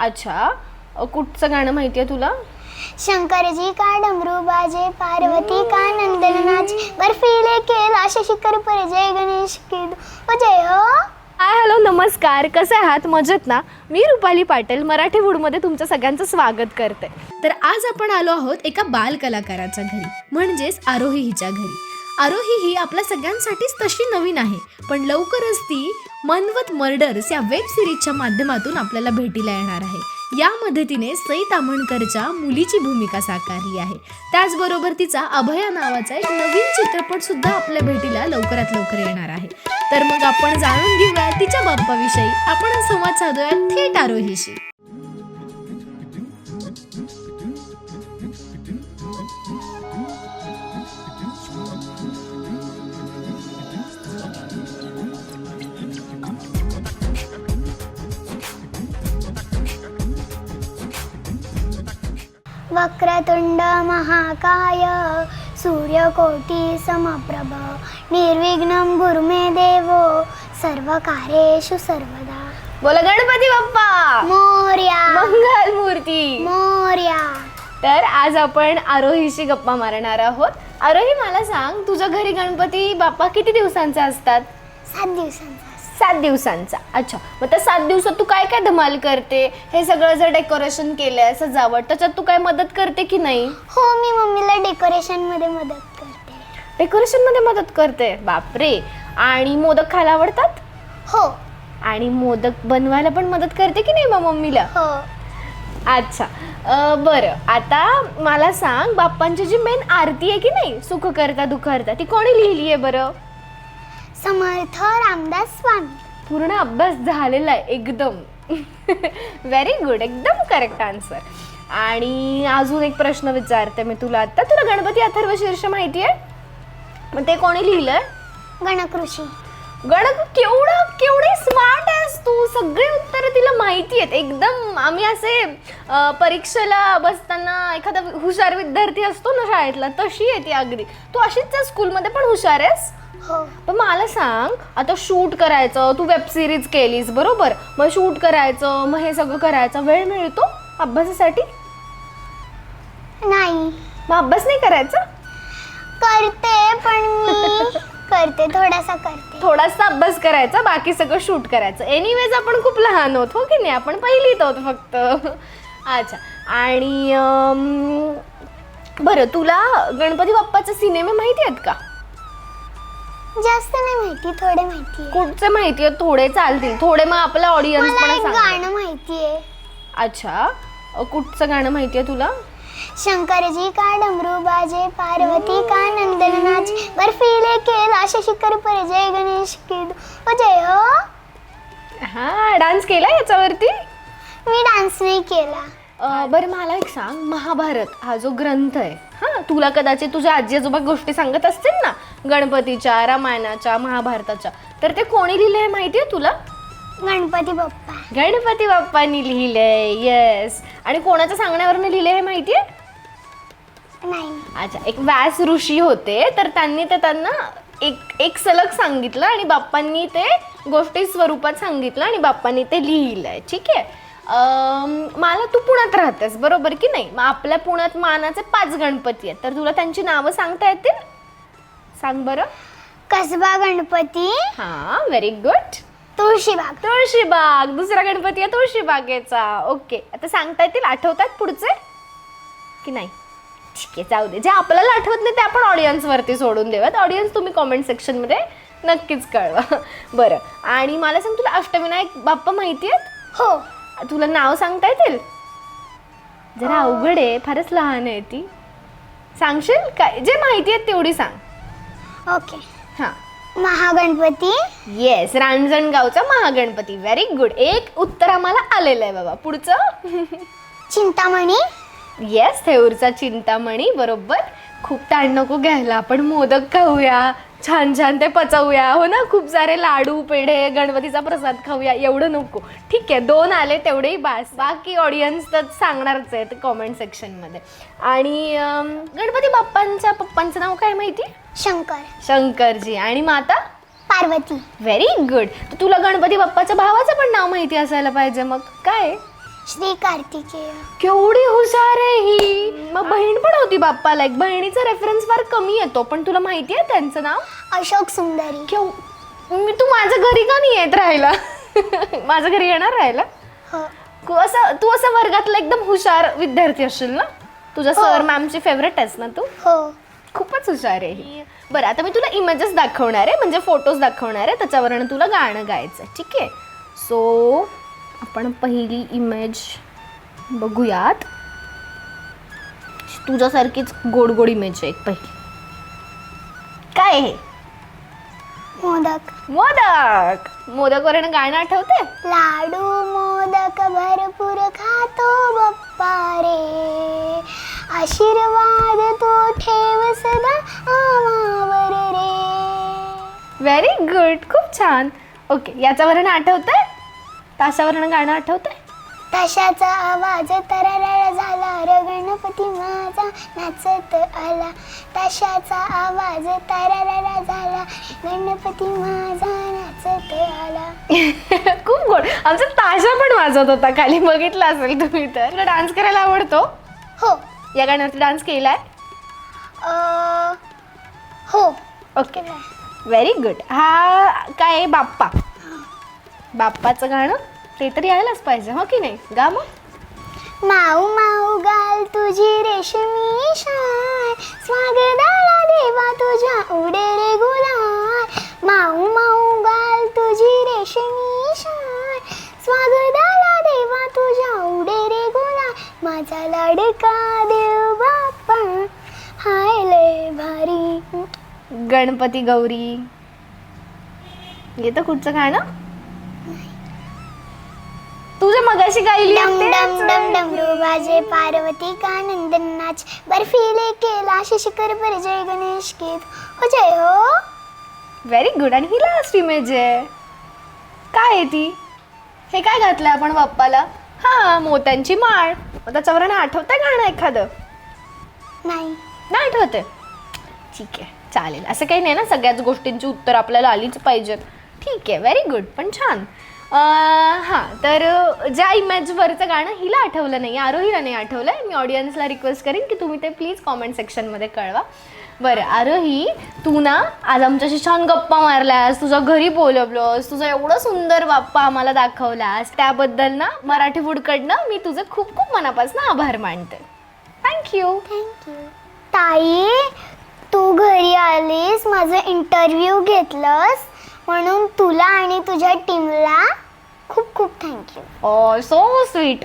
अच्छा अ, कुठचं गाणं माहिती आहे तुला? शंकरजी का डमरू बाजे पार्वती का नंदन नाच बर्फीले केला शिखर पर जय गणेश की ओ जय हो. हाय हॅलो नमस्कार. कसे आहात? मजेत ना? मी रुपाली पाटील मराठी वूडमध्ये तुमचं सगळ्यांचं स्वागत करते. तर आज आपण आलो आहोत एका बाल कलाकाराच्या घरी म्हणजेच आरोही हिच्या घरी. आरोही ही आपल्या सगळ्यांसाठीच तशी नवीन आहे पण लवकरच ती मनवत मर्डर्स या वेब सिरीजच्या माध्यमातून आपल्याला भेटीला येणार आहे. यामध्ये तिने सई तामणकरच्या मुलीची भूमिका साकारली आहे. त्याचबरोबर तिचा अभया नावाचा एक नवीन चित्रपट सुद्धा आपल्या भेटीला लवकरात लवकर येणार आहे. तर मग आपण जाणून घेऊया तिच्या बाप्पाविषयी आपण संवाद साधूया थेट आरोहीशी वक्रतुंड महाकाय सूर्यकोटी समप्रभ निर्विघ्नं गुरुमे देवो सर्वकार्येषु सर्वदा। बोला गणपती बाप्पा! मोर्या। मंगल मूर्ती मोर्या। तर आज आपण आरोहीशी गप्पा मारणार आहोत. आरोही मला सांग तुझ्या घरी गणपती बाप्पा किती दिवसांचे असतात? सात दिवसांचा. सात दिवसांचा. अच्छा. मग त्या सात दिवसात तू काय काय धमाल करते? हे सगळं जर डेकोरेशन केलंय सजावट त्याच्यात तू काय मदत करते की नाही? हो मी मम्मीला डेकोरेशनमध्ये मदत करते. डेकोरेशनमध्ये मदत करते? बापरे! आणि मोदक खायला आवडतात? हो. आणि मोदक बनवायला पण मदत करते की नाही मग मम्मीला? हो. अच्छा. अं, बरं. आता मला सांग बाप्पांची जी मेन आरती आहे की नाही? सुख करता दुःख करता ती कोणी लिहिली आहे बरं? समर्थ रामदास स्वामी. पूर्ण अभ्यास झालेला आहे एकदम. व्हेरी गुड एकदम करेक्ट आन्सर आणि अजून एक प्रश्न विचारते मी तुला आता. तुला गणपती अथर्व शीर्ष माहिती आहे? मग ते कोणी लिहिलंय? गणकृषी. गण केवढं केवढी स्मार्ट आहेस तू. सगळे उत्तर तिला माहिती आहेत. एकदम आम्ही असे परीक्षेला बसताना एखादा हुशार विद्यार्थी असतो ना शाळेतला तशी आहे ती अगदी. तू अशीच स्कूलमध्ये पण हुशार आहेस? पण मला सांग आता शूट करायचं तू वेब सिरीज केलीस बरोबर? मग शूट करायचं मग हे सगळं करायचं वेळ मिळतो अभ्यासासाठी? नाही. मग अभ्यास नाही करायचा? करते पण मी करते थोडासा करते. थोडासा अभ्यास करायचा बाकी सगळं शूट करायचं. एनिवेज आपण खूप लहान होत हो की नाही? आपण पहिलीत होत फक्त. अच्छा. आणि अम, बरं तुला गणपती बाप्पाचे सिनेमे माहिती आहेत का? जास्त नाही माहिती थोडे माहिती आहे. कुठचे माहिती आहेत थोडे चालतील. थोडे मग आपला ऑडियन्स मला पण एक सांग. गाणं माहिती आहे. अच्छा. अ, कुठचं गाणं माहिती आहे तुला? शंकरजी का डमरू बाजे पार्वती का नंदन नाच? बर्फीले केला शिखर पर जय गणेश की ओ जय हो. हा डान्स केला याच्यावरती? मी डान्स नाही केला. अ, बरं मला एक सांग. महाभारत हा जो ग्रंथ आहे हा तुला कदाचित तुझ्या आजी आजोबा गोष्टी सांगत असतील ना गणपतीच्या रामायणाच्या महाभारताच्या. तर ते कोणी लिहिलंय माहिती आहे तुला? गणपती बाप्पा. गणपती बाप्पांनी लिहिलंय येस आणि कोणाच्या सांगण्यावरनं लिहिलंय हे माहिती आहे नाही. अच्छा एक व्यास ऋषी होते तर त्यांनी ते त्यांना एक एक सलग सांगितलं आणि बाप्पांनी ते गोष्टी स्वरूपात सांगितलं आणि बाप्पांनी ते लिहिलंय. ठीक? आहे अम, मला तू पुण्यात राहतेस बरोबर की नाही? मग आपल्या पुण्यात मानाचे पाच गणपती आहेत. तर तुला त्यांची नावं सांगता येतील? सांग बरं. कसबा गणपती. हां व्हेरी गुड तुळशीबाग. तुळशीबाग दुसरा गणपती आहे तुळशीबागेचा. ओके आता सांगता येतील आठवतात पुढचे? की नाही? ठीक आहे जाऊ दे. जे आपल्याला आठवत नाही ते आपण ऑडियन्स वरती सोडून देऊयात. ऑडियन्स तुम्ही कॉमेंट सेक्शनमध्ये नक्कीच कळवा. बरं. आणि मला सांग तुला अष्टविनायक बाप्पा माहिती आहेत? हो. तुला नाव सांगता येतील? जरा अवघड आहे फारच लहान आहे ती. सांगशील? काय? जे माहिती आहेत तेवढी सांग. ओके. हां. महागणपती? येस रांजणगावचा महागणपती. व्हेरी गुड एक उत्तर आम्हाला आलेलं आहे बाबा. पुढचं? चिंतामणी? येस थेऊरचा चिंतामणी बरोबर. खूप ताण नको घ्यायला आपण मोदक खाऊया छान छान ते पचवूया. हो ना खूप सारे लाडू पेढे गणपतीचा प्रसाद खाऊया एवढं नको. ठीक आहे दोन आले तेवढेही बास. बाकी ऑडियन्स तर सांगणारच आहेत कॉमेंट सेक्शनमध्ये आणि अम, गणपती बाप्पांच्या पप्पांचं नाव काय माहिती? शंकर. शंकरजी. आणि माता? पार्वती. व्हेरी गुड तुला गणपती बाप्पाच्या भावाचं पण नाव माहिती असायला पाहिजे मग. काय? श्री कार्तिकेय. केवढी हुशार आहे ही. मग बहीण पण होती बाप्पाला एक बहिणीचा रेफरन्स फार कमी येतो पण तुला माहिती आहे त्यांचं नाव? अशोक सुंदरी. केव मी तू माझ्या घरी का नाही येत राहायला? माझ्या घरी येणार राहायला? हो. तू असं तू असं वर्गातला एकदम हुशार विद्यार्थी असशील ना? तुझ्या हो. सर मॅमची फेवरेट आहेस ना तू? हो. खूपच हुशार आहे ही. बरं आता मी तुला इमेजेस दाखवणार आहे म्हणजे फोटोज दाखवणार आहे त्याच्यावरनं तुला गाणं गायचं आहे ठीक आहे? सो आपण पहिली इमेज बघूयात. तुझ्यासारखीच गोड गोड इमेज आहे एक पहिली. काय आहे हे? मोदक. मोदक! मोदकवरनं गाणं आठवते लाडू मोदक भरपूर खातो बाप्पा रे. आशीर्वाद तो ठेव सदा आमावर रे. व्हेरी गुड खूप छान. ओके याच्यावरनं आठवतंय? ताशावरनं गाणं आठवतंय? ताशाचा आवाज तरळ झाला र गणपती माझा नाचत आला. ताशाचा आवाज तरळ झाला गणपती माझा नाचत आला. खूप गोड. आमचा ताशा पण वाजत होता. खाली बघितला असेल तुम्ही तर. तुला डान्स करायला आवडतो? हो. या गाण्यावरती डान्स केलाय? अं, हो. ओके. व्हेरी गुड हा काय आहे? बाप्पा. बाप्पाचं गाणं? ते तर यायलाच पाहिजे हो की नाही? गा मग. माऊ माऊ गाल तुझी रेशमी शाय स्वागताला देवा तुझ्या उडे रे गुलाल. माऊ माऊ गाल तुझी रेशमी शाय स्वागताला देवा तुझ्या उडे रे गुलाल. माझा लाडका देव बाप्पा हाय लय भारी. गणपती गौरी. येतं कुठचं गाणं? तुझ्या मगाशी गायली डम होती डम? डम डमरू बाजे पार्वती का नंदन नाच बर्फीले केला शिशिकर पर जय गणेश गीत. हो जय हो. व्हेरी गुड आणि ही लास्ट इमेज आहे. काय आहे ती? हे काय घातलं आपण बाप्पाला? हा मोत्यांची माळ. मग त्याच्यावर आठवतंय गाणं एखादं? नाही. नाही आठवते ठीक आहे चालेल. असं काही नाही ना सगळ्याच गोष्टींची उत्तर आपल्याला आलीच पाहिजेत. ठीक आहे व्हेरी गुड पण छान. हां तर ज्या इमेजवरचं गाणं हिला आठवलं नाही आरोहीला नाही आठवलं आहे मी ऑडियन्सला रिक्वेस्ट करेन की तुम्ही ते प्लीज कॉमेंट सेक्शनमध्ये कळवा. बरं आरोही तू ना आज आमच्याशी छान गप्पा मारल्यास तुझ्या घरी बोलवलंस तुझा एवढं सुंदर बाप्पा आम्हाला दाखवलास त्याबद्दल ना मराठी फूडकडनं मी तुझं खूप खूप मनापासून आभार मानते. थँक्यू थँक्यू ताई तू घरी आलीस माझं इंटरव्ह्यू घेतलंस. म्हणून तुला आणि तुझ्या टीमला खूप खूप थँक्यू सो स्वीट.